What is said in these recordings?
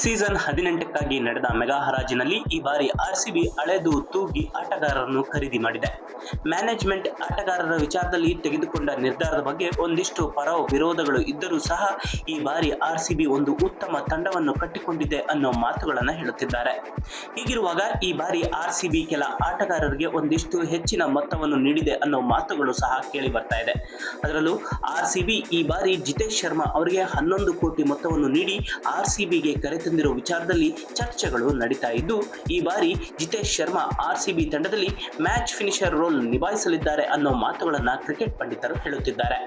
Season ಹದಿನೆಂಟಕ್ಕಾಗಿ ನಡೆದ mega ಹರಾಜಿನಲ್ಲಿ ಈ ಬಾರಿ ಆರ್ಸಿಬಿ ಅಳೆದು ತೂಗಿ ಆಟಗಾರರನ್ನು ಖರೀದಿ ಮಾಡಿದೆ. ಮ್ಯಾನೇಜ್ಮೆಂಟ್ ಆಟಗಾರರ ವಿಚಾರದಲ್ಲಿ ತೆಗೆದುಕೊಂಡ ನಿರ್ಧಾರದ ಬಗ್ಗೆ ಒಂದಿಷ್ಟು ಪರ ವಿರೋಧಗಳು ಇದ್ದರೂ ಸಹ ಈ ಬಾರಿ ಆರ್ಸಿಬಿ ಒಂದು ಉತ್ತಮ ತಂಡವನ್ನು ಕಟ್ಟಿಕೊಂಡಿದೆ ಅನ್ನೋ ಮಾತುಗಳನ್ನು ಹೇಳುತ್ತಿದ್ದಾರೆ. ಹೀಗಿರುವಾಗ ಈ ಬಾರಿ ಆರ್ಸಿಬಿ ಕೆಲ ಆಟಗಾರರಿಗೆ ಒಂದಿಷ್ಟು ಹೆಚ್ಚಿನ ಮೊತ್ತವನ್ನು ನೀಡಿದೆ ಅನ್ನೋ ಮಾತುಗಳು ಸಹ ಕೇಳಿ ಬರ್ತಾ ಇದೆ. ಅದರಲ್ಲೂ ಆರ್ಸಿಬಿ ಈ ಬಾರಿ ಜಿತೇಶ್ ಶರ್ಮಾ ಅವರಿಗೆ ಹನ್ನೊಂದು ಕೋಟಿ ಮೊತ್ತವನ್ನು ನೀಡಿ ಆರ್ಸಿಬಿಗೆ ಕರೆತಂದಿರುವ ವಿಚಾರದಲ್ಲಿ ಚರ್ಚೆಗಳು ನಡೀತಾ ಇದ್ದು, ಈ ಬಾರಿ ಜಿತೇಶ್ ಶರ್ಮಾ ಆರ್ಸಿಬಿ ತಂಡದಲ್ಲಿ ಮ್ಯಾಚ್ ಫಿನಿಷರ್ ರೋಲ್ ನಿಭಾಯಿಸಲಿದ್ದಾರೆ ಅನ್ನೋ ಮಾತುಗಳನ್ನು ಕ್ರಿಕೆಟ್ ಪಂಡಿತರು ಹೇಳುತ್ತಿದ್ದಾರೆ.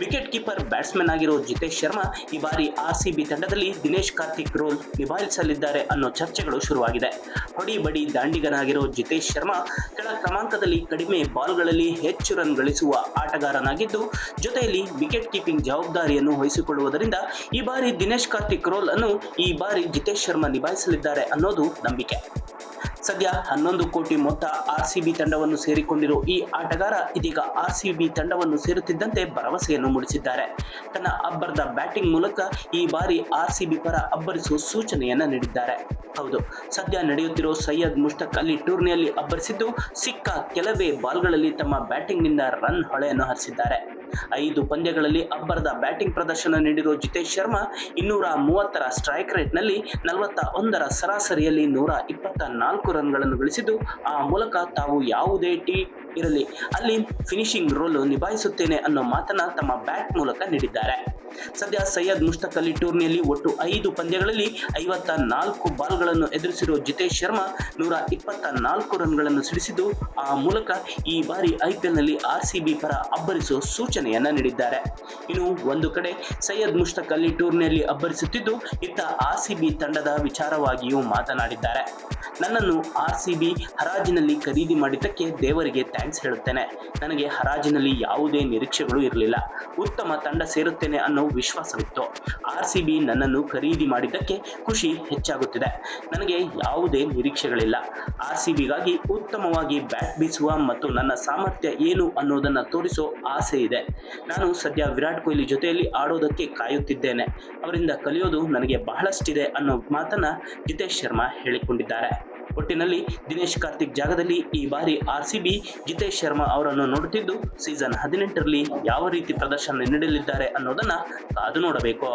ವಿಕೆಟ್ ಕೀಪರ್, ಬ್ಯಾಟ್ಸ್ಮನ್ ಆಗಿರೋ ಜಿತೇಶ್ ಶರ್ಮಾ ಈ ಬಾರಿ ಆರ್ಸಿಬಿ ತಂಡದಲ್ಲಿ ದಿನೇಶ್ ಕಾರ್ತಿಕ್ ರೋಲ್ ನಿಭಾಯಿಸಲಿದ್ದಾರೆ ಅನ್ನೋ ಚರ್ಚೆಗಳು ಶುರುವಾಗಿದೆ. ಹೊಡಿ ಬಡಿ ದಾಂಡಿಗನಾಗಿರೋ ಜಿತೇಶ್ ಶರ್ಮಾ ಕೆಳ ಕ್ರಮಾಂಕದಲ್ಲಿ ಕಡಿಮೆ ಬಾಲ್ಗಳಲ್ಲಿ ಹೆಚ್ಚು ರನ್ ಗಳಿಸುವ ಆಟಗಾರನಾಗಿದ್ದು, ಜೊತೆಯಲ್ಲಿ ವಿಕೆಟ್ ಕೀಪಿಂಗ್ ಜವಾಬ್ದಾರಿಯನ್ನು ವಹಿಸಿಕೊಳ್ಳುವುದರಿಂದ ಈ ಬಾರಿ ದಿನೇಶ್ ಕಾರ್ತಿಕ್ ರೋಲ್ ಅನ್ನು ಈ ಬಾರಿ ಜಿತೇಶ್ ಶರ್ಮಾ ನಿಭಾಯಿಸಲಿದ್ದಾರೆ ಅನ್ನೋದು ನಂಬಿಕೆ. ಸದ್ಯ ಹನ್ನೊಂದು ಕೋಟಿ ಮೊತ್ತ ಆರ್ ಆರ್ಸಿಬಿ ತಂಡವನ್ನು ಸೇರಿಕೊಂಡಿರೋ ಈ ಆಟಗಾರ ಇದೀಗ ಆರ್ ಆರ್ಸಿಬಿ ತಂಡವನ್ನು ಸೇರುತ್ತಿದ್ದಂತೆ ಭರವಸೆಯನ್ನು ಮೂಡಿಸಿದ್ದಾರೆ. ತನ್ನ ಅಬ್ಬರದ ಬ್ಯಾಟಿಂಗ್ ಮೂಲಕ ಈ ಬಾರಿ ಆರ್ ಆರ್ಸಿಬಿ ಪರ ಅಬ್ಬರಿಸುವ ಸೂಚನೆಯನ್ನ ನೀಡಿದ್ದಾರೆ. ಹೌದು. ಸದ್ಯ ನಡೆಯುತ್ತಿರೋ ಸೈಯದ್ ಮುಷ್ತಕ್ ಅಲಿ ಟೂರ್ನಿಯಲ್ಲಿ ಅಬ್ಬರಿಸಿದ್ದು ಸಿಕ್ಕ ಕೆಲವೇ ಬಾಲ್ಗಳಲ್ಲಿ ತಮ್ಮ ಬ್ಯಾಟಿಂಗ್ನಿಂದ ರನ್ ಹೊಳೆಯನ್ನು ಹರಿಸಿದ್ದಾರೆ. ಐದು ಪಂದ್ಯಗಳಲ್ಲಿ ಅಬ್ಬರದ ಬ್ಯಾಟಿಂಗ್ ಪ್ರದರ್ಶನ ನೀಡಿರುವ ಜಿತೇಶ್ ಶರ್ಮಾ ಇನ್ನೂರ ಮೂವತ್ತರ ಸ್ಟ್ರೈಕ್ ರೇಟ್ನಲ್ಲಿ ನಲವತ್ತ ಒಂದರ ಸರಾಸರಿಯಲ್ಲಿ ನೂರ ಇಪ್ಪತ್ತ ನಾಲ್ಕು ರನ್ಗಳನ್ನು ಗಳಿಸಿದ್ದು, ಆ ಮೂಲಕ ತಾವು ಯಾವುದೇ ಟೀ ಇರಲಿ, ಅಲ್ಲಿ ಫಿನಿಶಿಂಗ್ ರೋಲ್ ನಿಭಾಯಿಸುತ್ತೇನೆ ಅನ್ನೋ ಮಾತನ್ನ ತಮ್ಮ ಬ್ಯಾಟ್ ಮೂಲಕ ನೀಡಿದ್ದಾರೆ. ಸದ್ಯ ಸೈಯದ್ ಮುಷ್ತಕ್ ಅಲಿ ಟೂರ್ನಿಯಲ್ಲಿ ಒಟ್ಟು ಐದು ಪಂದ್ಯಗಳಲ್ಲಿ ಐವತ್ತ ನಾಲ್ಕು ಬಾಲ್ಗಳನ್ನು ಎದುರಿಸಿರುವ ಜಿತೇಶ್ ಶರ್ಮಾ ನೂರ ಇಪ್ಪತ್ತ ನಾಲ್ಕು ರನ್ಗಳನ್ನು ಸಿಡಿಸಿದ್ದು, ಆ ಮೂಲಕ ಈ ಬಾರಿ ಐಪಿಎಲ್ನಲ್ಲಿ ಆರ್ಸಿಬಿ ಪರ ಅಬ್ಬರಿಸುವ ಸೂಚನೆಯನ್ನ ನೀಡಿದ್ದಾರೆ. ಇನ್ನು ಒಂದು ಕಡೆ ಸೈಯದ್ ಮುಷ್ತಕ್ ಅಲಿ ಟೂರ್ನಿಯಲ್ಲಿ ಅಬ್ಬರಿಸುತ್ತಿದ್ದು, ಇತ್ತ ಆರ್ಸಿಬಿ ತಂಡದ ವಿಚಾರವಾಗಿಯೂ ಮಾತನಾಡಿದ್ದಾರೆ. ನನ್ನನ್ನು ಆರ್ಸಿಬಿ ಹರಾಜಿನಲ್ಲಿ ಖರೀದಿ ಮಾಡಿದ್ದಕ್ಕೆ ದೇವರಿಗೆ ಥ್ಯಾಂಕ್ಸ್ ಹೇಳುತ್ತೇನೆ. ನನಗೆ ಹರಾಜಿನಲ್ಲಿ ಯಾವುದೇ ನಿರೀಕ್ಷೆಗಳು ಇರಲಿಲ್ಲ. ಉತ್ತಮ ತಂಡ ಸೇರುತ್ತೇನೆ ಅನ್ನೋ ವಿಶ್ವಾಸವಿತ್ತು. ಆರ್ ಸಿ ಬಿ ನನ್ನನ್ನು ಖರೀದಿ ಮಾಡಿದ್ದಕ್ಕೆ ಖುಷಿ ಹೆಚ್ಚಾಗುತ್ತಿದೆ. ನನಗೆ ಯಾವುದೇ ನಿರೀಕ್ಷೆಗಳಿಲ್ಲ. ಆರ್ ಸಿ ಬಿಗಾಗಿ ಉತ್ತಮವಾಗಿ ಬ್ಯಾಟ್ ಬೀಸುವ ಮತ್ತು ನನ್ನ ಸಾಮರ್ಥ್ಯ ಏನು ಅನ್ನೋದನ್ನು ತೋರಿಸೋ ಆಸೆ ಇದೆ. ನಾನು ಸದ್ಯ ವಿರಾಟ್ ಕೊಹ್ಲಿ ಜೊತೆಯಲ್ಲಿ ಆಡೋದಕ್ಕೆ ಕಾಯುತ್ತಿದ್ದೇನೆ. ಅವರಿಂದ ಕಲಿಯೋದು ನನಗೆ ಬಹಳಷ್ಟಿದೆ ಅನ್ನೋ ಮಾತನ್ನು ಜಿತೇಶ್ ಶರ್ಮಾ ಹೇಳಿಕೊಂಡಿದ್ದಾರೆ. ಒಟ್ಟಿನಲ್ಲಿ ದಿನೇಶ್ ಕಾರ್ತಿಕ್ ಜಾಗದಲ್ಲಿ ಈ ಬಾರಿ R C B Jitesh Sharma ಅವರನ್ನು ನೋಡುತ್ತಿದ್ದು ಸೀಸನ್ ಹದಿನೆಂಟರಲ್ಲಿ ಯಾವ ರೀತಿ ಪ್ರದರ್ಶನ ನೀಡಲಿದ್ದಾರೆ ಅನ್ನೋದನ್ನ ಕಾದು ನೋಡಬೇಕು.